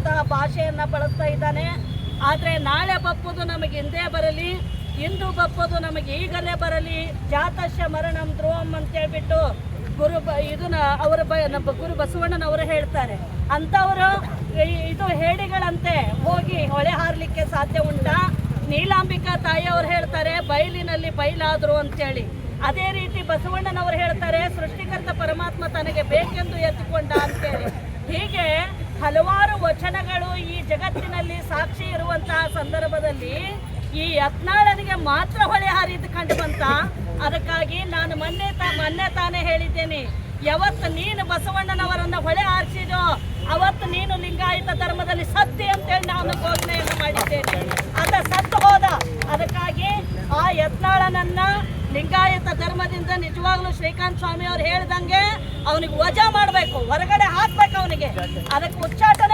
ಅನ್ನುವಂತಹ ಭಾಷೆಯನ್ನು ಬಳಸ್ತಾ ಇದ್ದಾನೆ. ಆದರೆ ನಾಳೆ ಬಪ್ಪುದು ನಮಗೆ ಹಿಂದೆ ಬರಲಿ, ಇಂದು ಬಪ್ಪುದು ನಮಗೆ ಈಗಲೇ ಬರಲಿ ಜಾತಶ ಮರಣಂ ಧ್ರುವಂ ಅಂತ ಹೇಳ್ಬಿಟ್ಟು ಗುರು ಬ ಇದನ್ನ ಅವರ ಬ ನಮ್ಮ ಗುರು ಬಸವಣ್ಣನವರು ಹೇಳ್ತಾರೆ. ಅಂಥವರು ಇದು ಹೇಳಿಗಳಂತೆ ಹೋಗಿ ಹೊಳೆ ಹಾರಲಿಕ್ಕೆ ಸಾಧ್ಯ ಉಂಟಾ? ನೀಲಾಂಬಿಕಾ ತಾಯಿಯವರು ಹೇಳ್ತಾರೆ, ಬಯಲಿನಲ್ಲಿ ಬಯಲಾದ್ರು ಅಂತೇಳಿ. ಅದೇ ರೀತಿ ಬಸವಣ್ಣನವರು ಹೇಳ್ತಾರೆ, ಸೃಷ್ಟಿಕರ್ತ ಪರಮಾತ್ಮ ತನಗೆ ಬೇಕೆಂದು ಎತ್ತುಕೊಂಡ ಅಂತೇಳಿ. ಹೀಗೆ ಹಲವಾರು ವಚನಗಳು ಈ ಜಗತ್ತಿನಲ್ಲಿ ಸಾಕ್ಷಿ ಇರುವಂತಹ ಸಂದರ್ಭದಲ್ಲಿ ಈ ಯತ್ನಾಳನಿಗೆ ಮಾತ್ರ ಹೊಳೆ ಹಾರಿದ್ದು ಕಂಡು ಬಂತ ಅದಕ್ಕಾಗಿ ನಾನು ಮೊನ್ನೆ ತಾ, ಮೊನ್ನೆ ತಾನೇ ಹೇಳಿದ್ದೇನೆ, ಯಾವತ್ತು ನೀನು ಬಸವಣ್ಣನವರನ್ನ ಹೊಳೆ ಹಾರಿಸಿದೋ ಅವತ್ತು ನೀನು ಲಿಂಗಾಯತ ಧರ್ಮದಲ್ಲಿ ಸತ್ಯ ಅಂತೇಳಿ ನಾನು ಘೋಷಣೆಯನ್ನು ಮಾಡಿದ್ದೇನೆ. ಅದ ಸತ್ತು ಹೋದ. ಅದಕ್ಕಾಗಿ ಆ ಯತ್ನಾಳನನ್ನ ಲಿಂಗಾಯತ ಧರ್ಮದಿಂದ ನಿಜವಾಗ್ಲೂ ಶ್ರೀಕಾಂತ್ ಸ್ವಾಮಿ ಅವ್ರು ಹೇಳ್ದಂಗೆ ಅವನಿಗೆ ವಜಾ ಮಾಡಬೇಕು, ಹೊರಗಡೆ ಹಾಕ್ಬೇಕು ಅವನಿಗೆ. ಅದಕ್ಕೆ ಉಚ್ಚಾಟನ